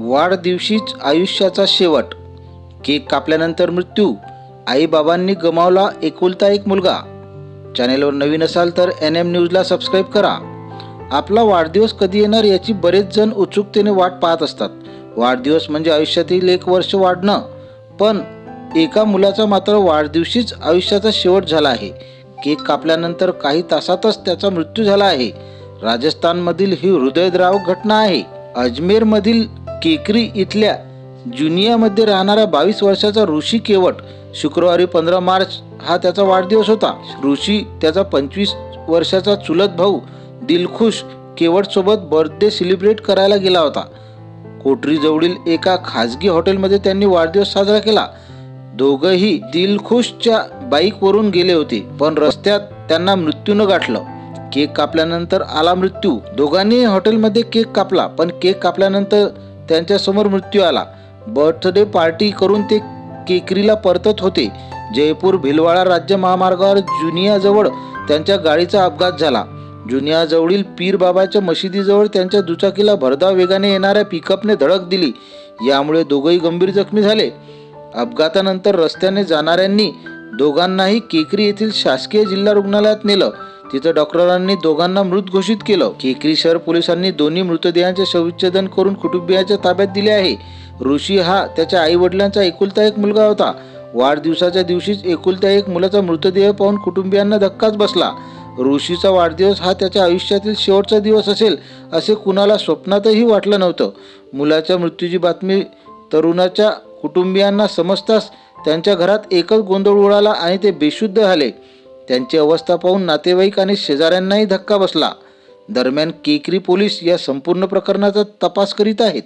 वाढदिवशीच आयुष्याचा शेवट. केक कापल्यानंतर मृत्यू. आईबाबांनी गमावला एकुलता एक मुलगा. चॅनेलवर नवीन असाल तर एन एम न्यूजला सबस्क्राईब करा. आपला वाढदिवस कधी येणार याची बरेच जण उत्सुकतेने वाट पाहत असतात. वाढदिवस म्हणजे आयुष्यातील एक वर्ष वाढणं. पण एका मुलाचा मात्र वाढदिवशीच आयुष्याचा शेवट झाला आहे. केक कापल्यानंतर काही तासातच त्याचा मृत्यू झाला आहे. राजस्थानमधील ही हृदयद्रावक घटना आहे. अजमेरमधील केकरी इथल्या जुनियामध्ये राहणारा बावीस वर्षाचा ऋषी केवट शुक्रवारी पंधरा मार्च हा त्याचा वाढदिवस होता. ऋषी त्याचा पंचवीस वर्षाचा चुलत भाऊ दिलखुश केवटसोबत बर्थडे सेलिब्रेट करायला गेला होता. कोठरीजवळील एका खाजगी हॉटेलमध्ये त्यांनी वाढदिवस साजरा केला. दोघंही दिलखुशच्या बाईकवरून गेले होते पण रस्त्यात त्यांना मृत्यूनं गाठलं. केक कापल्यानंतर आला मृत्यू. दोघांनी हॉटेलमध्ये केक कापला पण केक कापल्यानंतर त्यांच्यासमोर मृत्यू आला. बर्थडे पार्टी करून ते केकरीला परतत होते. जयपूर भिलवाडा राज्य महामार्गावर जुनियाजवळ त्यांच्या गाडीचा अपघात झाला. जुनियाजवळील पीर बाबाच्या मशिदीजवळ त्यांच्या दुचाकीला भरधाव वेगाने येणाऱ्या पिकअपने धडक दिली. यामुळे दोघंही गंभीर जखमी झाले. अपघातानंतर रस्त्याने जाणाऱ्यांनी दोघांनाही केकरी येथील शासकीय जिल्हा रुग्णालयात नेलं. तिथं डॉक्टरांनी दोघांना मृत घोषित केलं. केकरी शहर पोलिसांनी दोन्ही मृतदेहांचे शवविच्छेदन करून कुटुंबियांच्या ताब्यात दिले आहे. ऋषी हा त्याच्या आई वडिलांचा एकुलता एक मुलगा होता. वाढदिवसाच्या दिवशीच एकुलत्या एक मुलाचा मृतदेह पाहून कुटुंबियांना धक्काच बसला. ऋषीचा वाढदिवस हा त्याच्या आयुष्यातील शेवटचा दिवस असेल असे कुणाला स्वप्नातही वाटलं नव्हतं. मुलाच्या मृत्यूची बातमी तरुणाच्या कुटुंबियांना समजताच त्यांच्या घरात एकच गोंधळ उडाला आणि ते बेशुद्ध झाले. त्यांची अवस्था पाहून नातेवाईक आणि शेजाऱ्यांनाही धक्का बसला. दरम्यान केकरी पोलीस या संपूर्ण प्रकरणाचा तपास करीत आहेत.